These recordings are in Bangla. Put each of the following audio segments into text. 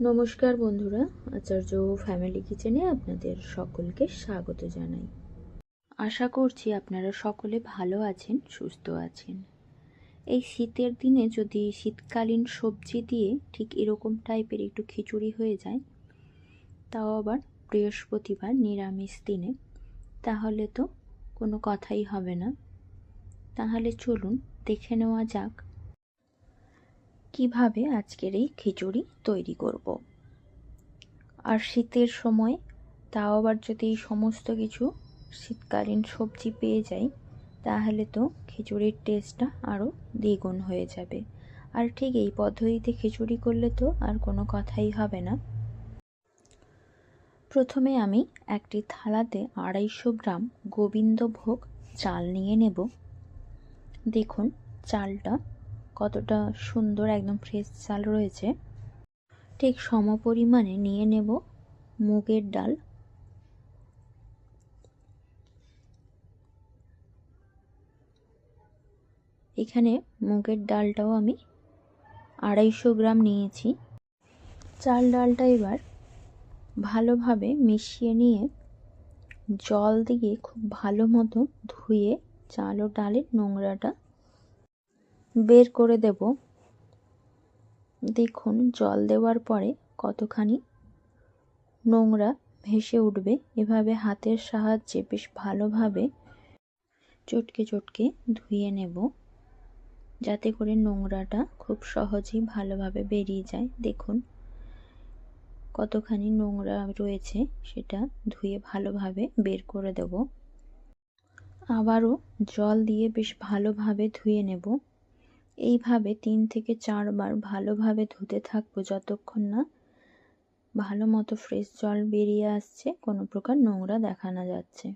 নমস্কার বন্ধুরা, আচার্য ফ্যামিলি কিচেনে আপনাদের সকলকে স্বাগত জানাই। আশা করছি আপনারা সকলে ভালো আছেন, সুস্থ আছেন। এই শীতের দিনে যদি শীতকালীন সবজি দিয়ে ঠিক এরকম টাইপের একটু খিচুড়ি হয়ে যায়, তাও আবার বৃহস্পতিবার নিরামিষ দিনে, তাহলে তো কোনো কথাই হবে না। তাহলে চলুন দেখে নেওয়া যাক কীভাবে আজকের এই খিচুড়ি তৈরি করব। আর শীতের সময় তাও আবার যদি এই সমস্ত কিছু শীতকালীন সবজি পেয়ে যাই, তাহলে তো খিচুড়ির টেস্টটা আরও দ্বিগুণ হয়ে যাবে। আর ঠিক এই পদ্ধতিতে খিচুড়ি করলে তো আর কোনো কথাই হবে না। প্রথমে আমি একটি থালাতে আড়াইশো গ্রাম গোবিন্দভোগ চাল নিয়ে নেব। দেখুন, চালটা কতটা সুন্দর একদম ফ্রেশ চাল রয়েছে। ঠিক সম পরিমাণে নিয়ে নেব মুগের ডাল। এখানে মুগের ডালটাও আমি আড়াইশো গ্রাম নিয়েছি। চাল ডালটা এবার ভালোভাবে মিশিয়ে নিয়ে জল দিয়ে খুব ভালো মতো ধুয়ে চাল ও ডালের নোংরাটা বের করে দেব। দেখুন, জল দেওয়ার পরে কতখানি নোংরা ভেসে উঠবে। এভাবে হাতের সাহায্যে বেশ ভালোভাবে চটকে চটকে ধুয়ে নেব, যাতে করে নোংরাটা খুব সহজেই ভালোভাবে বেরিয়ে যায়। দেখুন, কতখানি নোংরা রয়েছে, সেটা ধুয়ে ভালোভাবে বের করে দেব। আবারও জল দিয়ে বেশ ভালোভাবে ধুয়ে নেব। এইভাবে তিন থেকে চারবার ভালোভাবে ধুতে থাকব যতক্ষণ না ভালো মতো ফ্রেশ জল বেরিয়ে আসছে, কোনো প্রকার নোংরা দেখানো যাচ্ছে।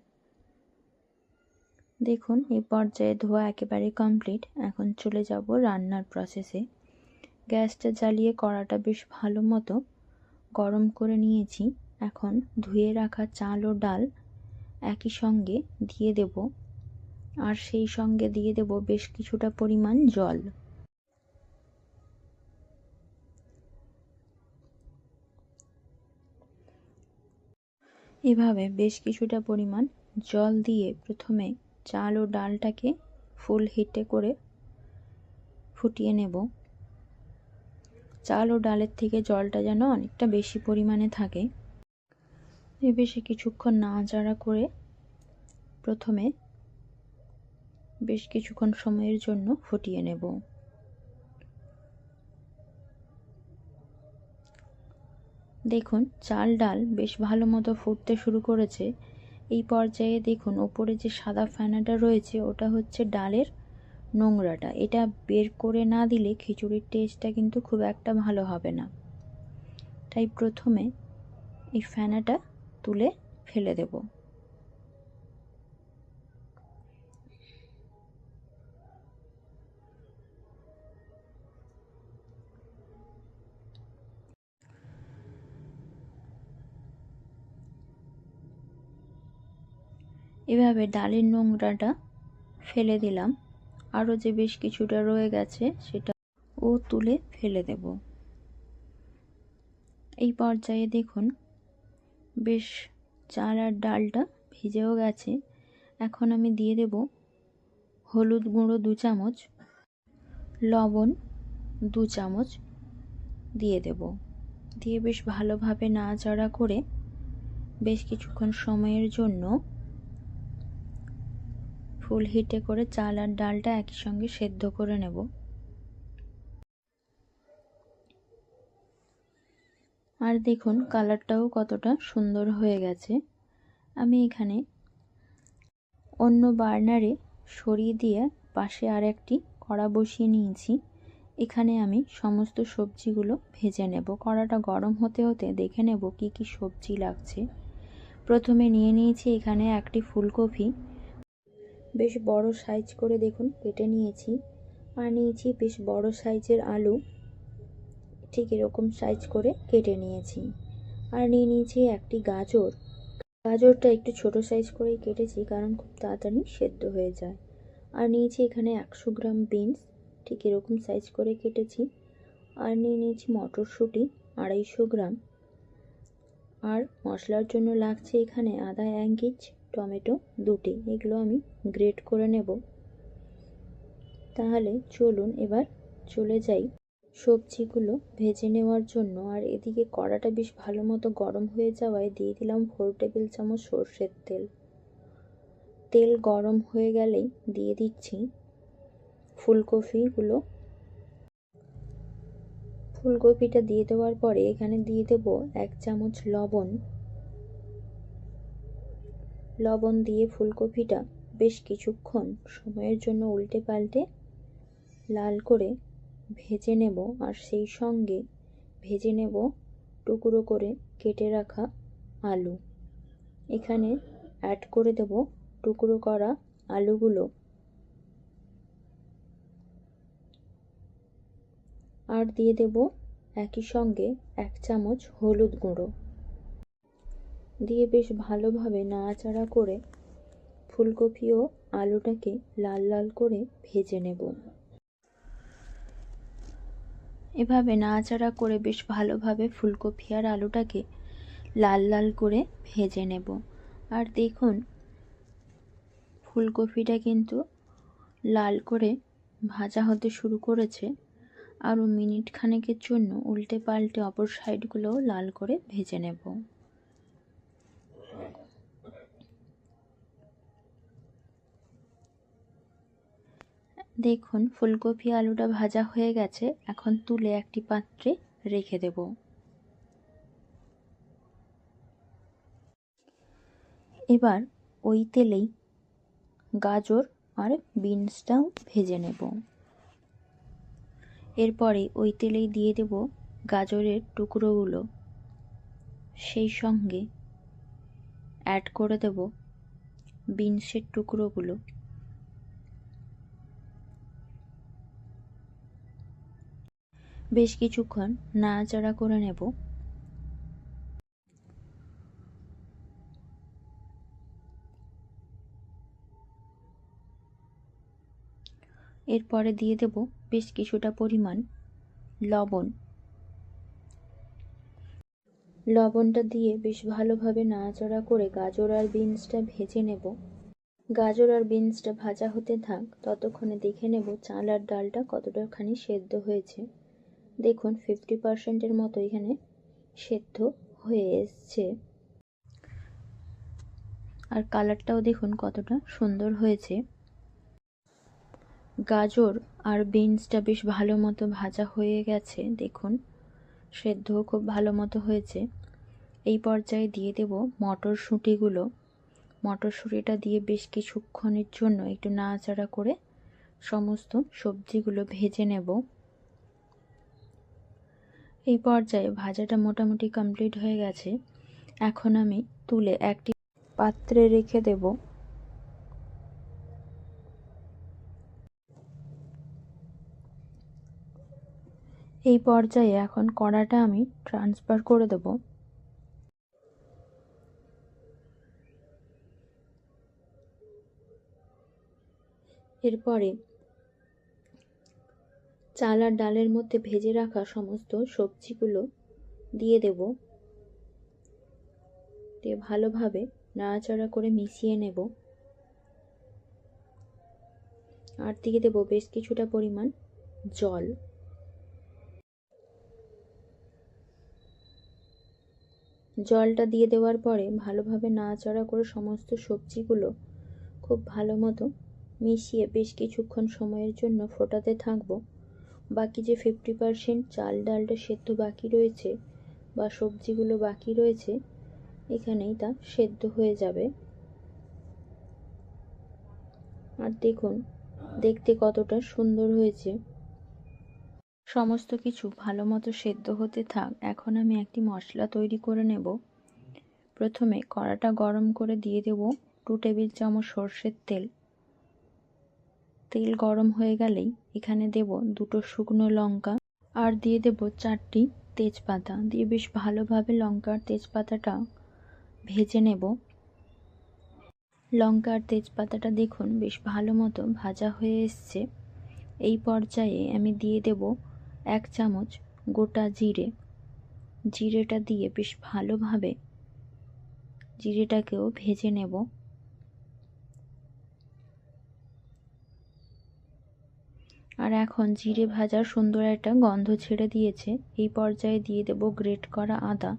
দেখুন এই পর্যায়ে ধোয়া একেবারে কমপ্লিট এখন চলে যাব রান্নার প্রসেসে গ্যাসটা জ্বালিয়ে কড়াটা বেশ ভালো মতো গরম করে নিয়েছি। এখন ধুয়ে রাখা চাল ও ডাল একই সঙ্গে দিয়ে দেব। আর সেই সঙ্গে দিয়ে দেব বেশ কিছুটা পরিমাণ জল। এভাবে বেশ কিছুটা পরিমাণ জল দিয়ে প্রথমে চাল ও ডালটাকে ফুল হিটে করে ফুটিয়ে নেব। চাল ও ডালের থেকে জলটা যেন অনেকটা বেশি পরিমাণে থাকে। এ বেশি কিছুক্ষণ নাড়াচাড়া করে প্রথমে বেশ কিছুক্ষণ সময়ের জন্য ফুটিয়ে নেব। দেখুন, চাল ডাল বেশ ভালো মতো ফুটতে শুরু করেছে। এই পর্যায়ে দেখুন, ওপরে যে সাদা ফেনাটা রয়েছে, ওটা হচ্ছে ডালের নোংরাটা। এটা বের করে না দিলে খিচুড়ির টেস্টটা কিন্তু খুব একটা ভালো হবে না। তাই প্রথমে এই ফেনাটা তুলে ফেলে দেবো। এভাবে ডালের নোংরাটা ফেলে দিলাম। আরও যে বেশ কিছুটা রয়ে গেছে সেটা ও তুলে ফেলে দেব। এই পর্যায়ে দেখুন, বেশ চাল আর ডালটা ভিজেও গেছে। এখন আমি দিয়ে দেব হলুদ গুঁড়ো দু চামচ, লবণ দু চামচ দিয়ে দেব। দিয়ে বেশ ভালোভাবে নাড়াচাড়া করে বেশ কিছুক্ষণ সময়ের জন্য ফুল হিটে করে চাল আর ডালটা একই সঙ্গে সেদ্ধ করে নেব। আর দেখুন, কালারটাও কতটা সুন্দর হয়ে গেছে। আমি এখানে অন্য বার্নারে সরিয়ে দিয়ে পাশে আর একটি কড়া বসিয়ে নিয়েছি। এখানে আমি সমস্ত সবজিগুলো ভেজে নেব। কড়াটা গরম হতে হতে দেখে নেব কি কি সবজি লাগছে। প্রথমে নিয়ে নিয়েছি এখানে একটি ফুলকপি বেশ বড় সাইজ করে দেখুন, কেটে নিয়েছি। আর নিয়েছি বেশ বড় সাইজের আলু। ঠিক এরকম সাইজ করে কেটে নিয়েছি। আর নিয়ে নিয়েছি একটি গাজর। গাজরটা একটু ছোট সাইজ করেই কেটেছি, কারণ খুব তাড়াতাড়ি সেদ্ধ হয়ে যায়। আর নিয়েছি এখানে একশো গ্রাম বিনস। ঠিক এরকম সাইজ করে কেটেছি। আর নিয়ে নিয়েছি মটরশুঁটি আড়াইশো গ্রাম। আর মশলার জন্য লাগছে এখানে আদা এক ইঞ্চ টমেটো দুটি, এগুলো আমি গ্রেট করে নেব। তাহলে চলুন এবার চলে যাই সবজিগুলো ভেজে নেওয়ার জন্য। আর এদিকে কড়াটা বেশ ভালো মতো গরম হয়ে যাওয়ায় দিয়ে দিলাম ফোর টেবিল চামচ সর্ষের তেল। তেল গরম হয়ে গেলেই দিয়ে দিচ্ছি ফুলকপিগুলো। ফুলকপিটা দিয়ে দেওয়ার পরে এখানে দিয়ে দেব এক চামচ লবণ। লবণ দিয়ে ফুলকপিটা বেশ কিছুক্ষণ সময়ের জন্য উল্টে পাল্টে লাল করে ভেজে নেব আর সেই সঙ্গে ভেজে নেব টুকরো করে কেটে রাখা আলু। এখানে অ্যাড করে দেব টুকরো করা আলুগুলো। আর দিয়ে দেব একই সঙ্গে এক চামচ হলুদ গুঁড়ো। দিয়ে বেশ ভালোভাবে নাড়াচাড়া করে ফুলকপি ও আলুটাকে লাল লাল করে ভেজে নেব। এভাবে নাড়াচাড়া করে বেশ ভালোভাবে ফুলকপি আর আলুটাকে লাল লাল করে ভেজে নেব। আর দেখুন, ফুলকপিটা কিন্তু লাল করে ভাজা হতে শুরু করেছে। আরও মিনিট খানেকের জন্য উল্টে পাল্টে অপর সাইডগুলোও লাল করে ভেজে নেব। দেখুন, ফুলকপি আলুটা ভাজা হয়ে গেছে। এখন তুলে একটি পাত্রে রেখে দেব। এবার ওই তেলেই গাজর আর বিনসটাও ভেজে নেব। এরপরে ওই তেলেই দিয়ে দেব গাজরের টুকরোগুলো। সেই সঙ্গে অ্যাড করে দেব বিনসের টুকরোগুলো। বেশ কিছুক্ষণ নাড়াচাড়া করে নেব। এরপরে দিয়ে দেব বেশ কিছুটা পরিমাণ লবণ। লবণটা দিয়ে বেশ ভালোভাবে নাড়াচাড়া করে গাজর আর বিনসটা ভেজে নেব। গাজর আর বিনসটা ভাজা হতে থাক, ততক্ষণে দেখে নেব চাল আর ডালটা কতটাখানি সেদ্ধ হয়েছে। দেখুন ফিফটি পার্সেন্টের মতো এখানে সেদ্ধ হয়ে এসছে। আর কালারটাও দেখুন কতটা সুন্দর হয়েছে। গাজর আর বিনসটা বেশ ভালো মতো ভাজা হয়ে গেছে, দেখুন। সেদ্ধও খুব ভালো মতো হয়েছে। এই পর্যায়ে দিয়ে দেব মটরশুঁটিগুলো। মটরশুঁটিটা দিয়ে বেশ কিছুক্ষণের জন্য একটু নাড়াচাড়া করে সমস্ত সবজিগুলো ভেজে নেব। এই পর্যায়ে ভাজাটা মোটামুটি কমপ্লিট হয়ে গেছে। এখন আমি তুলে একটি পাত্রে রেখে দেব। এই পর্যায়ে এখন কড়াটা আমি ট্রান্সফার করে দেব। এরপরে চাল আর ডালের মধ্যে ভেজে রাখা সমস্ত সবজিগুলো দিয়ে দেব। দিয়ে ভালোভাবে নাড়াচাড়া করে মিশিয়ে নেব। আর দিয়ে দেব বেশ কিছুটা পরিমাণ জল। জলটা দিয়ে দেওয়ার পরে ভালোভাবে নাড়াচাড়া করে সমস্ত সবজিগুলো খুব ভালো মতো মিশিয়ে বেশ কিছুক্ষণ সময়ের জন্য ফোটাতে থাকব। বাকি যে ফিফটি পারসেন্ট চাল ডালটা সেদ্ধ বাকি রয়েছে বা সবজিগুলো বাকি রয়েছে, এখানেই তা সেদ্ধ হয়ে যাবে। আর দেখুন, দেখতে কতটা সুন্দর হয়েছে। সমস্ত কিছু ভালো মতো সেদ্ধ হতে থাক, এখন আমি একটি মশলা তৈরি করে নেব। প্রথমে কড়াটা গরম করে দিয়ে দেব। টু টেবিল চামচ সর্ষের তেল। তেল গরম হয়ে গেলেই এখানে দেব দুটো শুকনো লঙ্কা আর দিয়ে দেব চারটি তেজপাতা। দিয়ে বেশ ভালোভাবে লঙ্কার তেজপাতাটা ভেজে নেব। লঙ্কা আর তেজপাতাটা দেখুন বেশ ভালো মতো ভাজা হয়ে এসছে। এই পর্যায়ে আমি দিয়ে দেব এক চামচ গোটা জিরে। জিরেটা দিয়ে বেশ ভালোভাবে জিরেটাকেও ভেজে নেব। আর এখন জিরে ভাজার সুন্দর একটা গন্ধ ছেড়ে দিয়েছে। এই পর্যায়ে দিয়ে দেব গ্রেট করা আদা।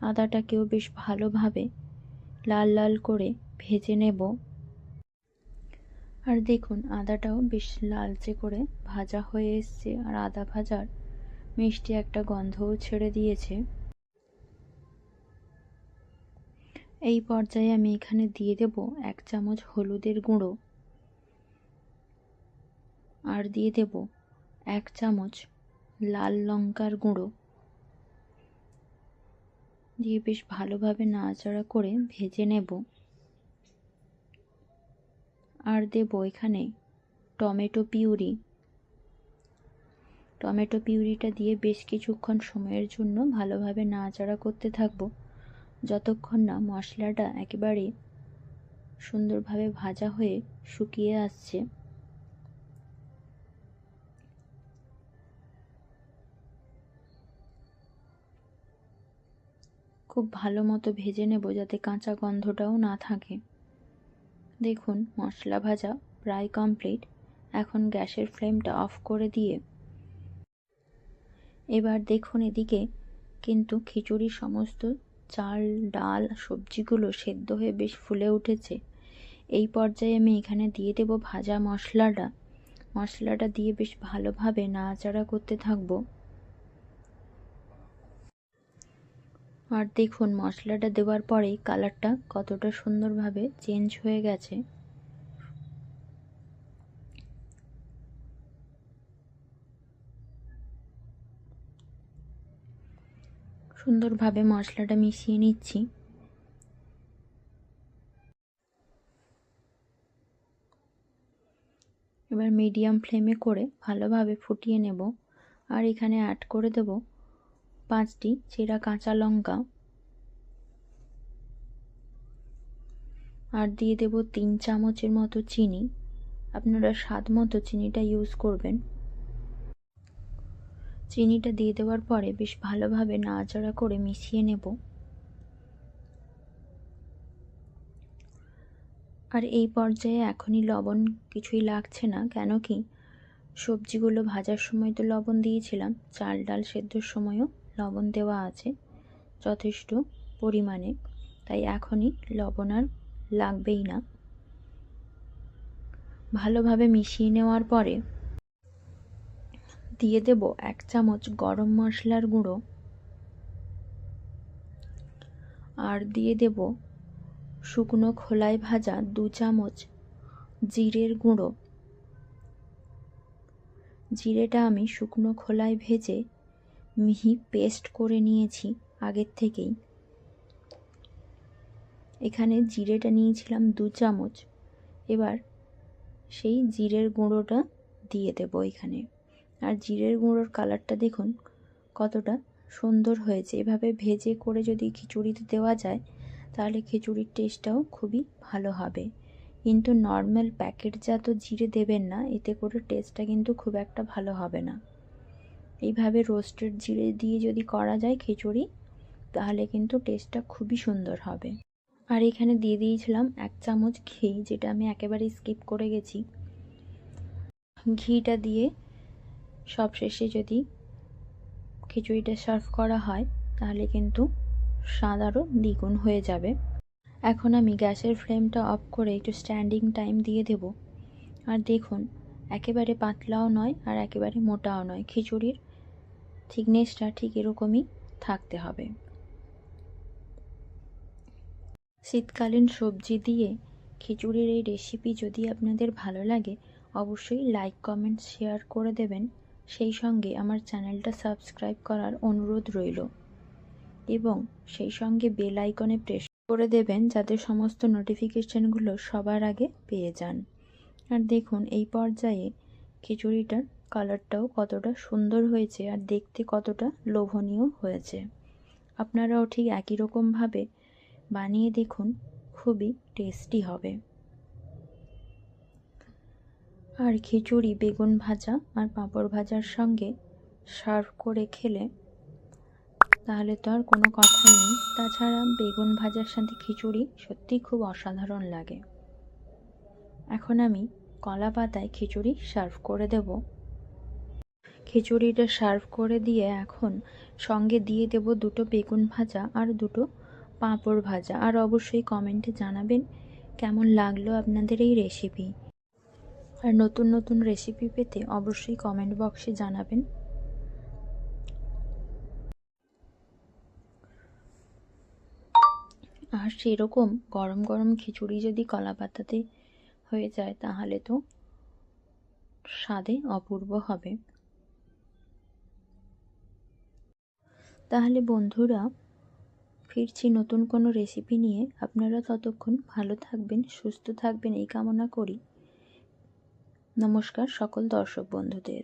আদাটাকেও বেশ ভালোভাবে লাল লাল করে ভেজে নেব। আর দেখুন, আদাটাও বেশ লালচে করে ভাজা হয়ে এসছে আর আদা ভাজার মিষ্টি একটা গন্ধও ছেড়ে দিয়েছে। এই পর্যায়ে আমি এখানে দিয়ে দেব এক চামচ হলুদের গুঁড়ো। আর দিয়ে দেব এক চামচ লাল লঙ্কার গুঁড়ো। দিয়ে বেশ ভালোভাবে নাড়াচাড়া করে ভেজে নেব। আর দেব এখানে টমেটো পিউরি। টমেটো পিউরিটা দিয়ে বেশ কিছুক্ষণ সময়ের জন্য ভালোভাবে নাড়াচাড়া করতে থাকব। যতক্ষণ না মশলাটা একেবারে সুন্দরভাবে ভাজা হয়ে শুকিয়ে আসছে। খুব ভালো মতো ভেজে নেব যাতে কাঁচা গন্ধটাও না থাকে। দেখুন, মশলা ভাজা প্রায় কমপ্লিট এখন গ্যাসের ফ্লেমটা অফ করে দিয়ে এবার দেখুন এদিকে কিন্তু খিচুড়ির সমস্ত চাল, ডাল, সবজিগুলো সেদ্ধ হয়ে বেশ ফুলে উঠেছে। এই পর্যায়ে আমি এখানে দিয়ে দেব ভাজা মশলাটা। মশলাটা দিয়ে বেশ ভালোভাবে নাড়াচাড়া করতে থাকব। আর দেখুন, মশলাটা দেওয়ার পরেই কালারটা কতটা সুন্দরভাবে চেঞ্জ হয়ে গেছে। সুন্দরভাবে মশলাটা মিশিয়ে নিচ্ছি। এবার মিডিয়াম ফ্লেমে করে ভালোভাবে ফুটিয়ে নেব। আর এখানে অ্যাড করে দেব পাঁচটি চেরা কাঁচা লঙ্কা। আর দিয়ে দেব তিন চামচের মতো চিনি। আপনারা স্বাদ মতো চিনিটা ইউজ করবেন। চিনিটা দিয়ে দেওয়ার পরে বেশ ভালোভাবে নাড়াচাড়া করে মিশিয়ে নেব। আর এই পর্যায়ে এখনই লবণ কিছুই লাগছে না, কেন কি সবজিগুলো ভাজার সময় তো লবণ দিয়েছিলাম, চাল ডাল সেদ্ধর সময়ও। লবণ দেওয়া আছে যথেষ্ট পরিমাণে, তাই এখনই লবণ আর লাগবেই না। ভালোভাবে মিশিয়ে নেওয়ার পরে দিয়ে দেব এক চামচ গরম মশলার গুঁড়ো আর দিয়ে দেব শুকনো খোলায় ভাজা দু চামচ জিরের গুঁড়ো। জিরেটা আমি শুকনো খোলায় ভেজে মিহি পেস্ট করে নিয়েছি আগের থেকেই। এখানে জিরেটা নিয়েছিলাম দু চামচ। এবার সেই জিরের গুঁড়োটা দিয়ে দেব এখানে। আর জিরের গুঁড়োর কালারটা দেখুন কতটা সুন্দর হয়েছে। এভাবে ভেজে করে যদি খিচুড়িতে দেওয়া যায়, তাহলে খিচুড়ির টেস্টটাও খুবই ভালো হবে। কিন্তু নর্মাল প্যাকেটজাত জিরে দেবেন না, এতে করে টেস্টটা কিন্তু খুব একটা ভালো হবে না। এইভাবে রোস্টেড জিরে দিয়ে যদি করা যায় খিচুড়ি, তাহলে কিন্তু টেস্টটা খুবই সুন্দর হবে। আর এখানে দিয়ে দিয়েছিলাম এক চামচ ঘি, যেটা আমি একেবারেই স্কিপ করে গেছি। ঘিটা দিয়ে সব শেষে যদি খিচুড়িটা সার্ভ করা হয়, তাহলে কিন্তু স্বাদ আরও দ্বিগুণ হয়ে যাবে। এখন আমি গ্যাসের ফ্লেমটা অফ করে একটু স্ট্যান্ডিং টাইম দিয়ে দেব। আর দেখুন, একেবারে পাতলাও নয় আর একেবারে মোটাও নয়। খিচুড়ির থিকনেসটা ঠিক এরকমই থাকতে হবে। শীতকালীন সবজি দিয়ে খিচুড়ির এই রেসিপি যদি আপনাদের ভালো লাগে, অবশ্যই লাইক কমেন্ট শেয়ার করে দেবেন। সেই সঙ্গে আমার চ্যানেলটা সাবস্ক্রাইব করার অনুরোধ রইল। এবং সেই সঙ্গে বেল আইকনে প্রেস করে দেবেন যাতে সমস্ত নোটিফিকেশানগুলো সবার আগে পেয়ে যান। আর দেখুন, এই পর্যায়ে খিচুড়িটার কালারটাও কতটা সুন্দর হয়েছে আর দেখতে কতটা লোভনীয় হয়েছে। আপনারাও ঠিক একই রকমভাবে বানিয়ে দেখুন, খুবই টেস্টি হবে। আর খিচুড়ি, বেগুন ভাজা আর পাঁপড় ভাজার সঙ্গে সার্ভ করে খেলে তাহলে তো আর কোনো কথাই নেই। তাছাড়া বেগুন ভাজার সাথে খিচুড়ি সত্যিই খুব অসাধারণ লাগে। এখন আমি কলা পাতায় খিচুড়ি সার্ভ করে দেব। খিচুড়িটা সার্ভ করে দিয়ে এখন সঙ্গে দিয়ে দেব দুটো বেগুন ভাজা আর দুটো পাঁপড় ভাজা। আর অবশ্যই কমেন্টে জানাবেন কেমন লাগল আপনাদের এই রেসিপি আর নতুন নতুন রেসিপি পেতে অবশ্যই কমেন্ট বক্সে জানাবেন। আর সেরকম গরম গরম খিচুড়ি যদি কলা পাতাতে হয়ে যায় তাহলে তো স্বাদে অপূর্ব হবে। তাহলে বন্ধুরা, ফিরছি নতুন কোনো রেসিপি নিয়ে। আপনারা ততক্ষণ ভালো থাকবেন, সুস্থ থাকবেন, এই কামনা করি। নমস্কার সকল দর্শক বন্ধুদের।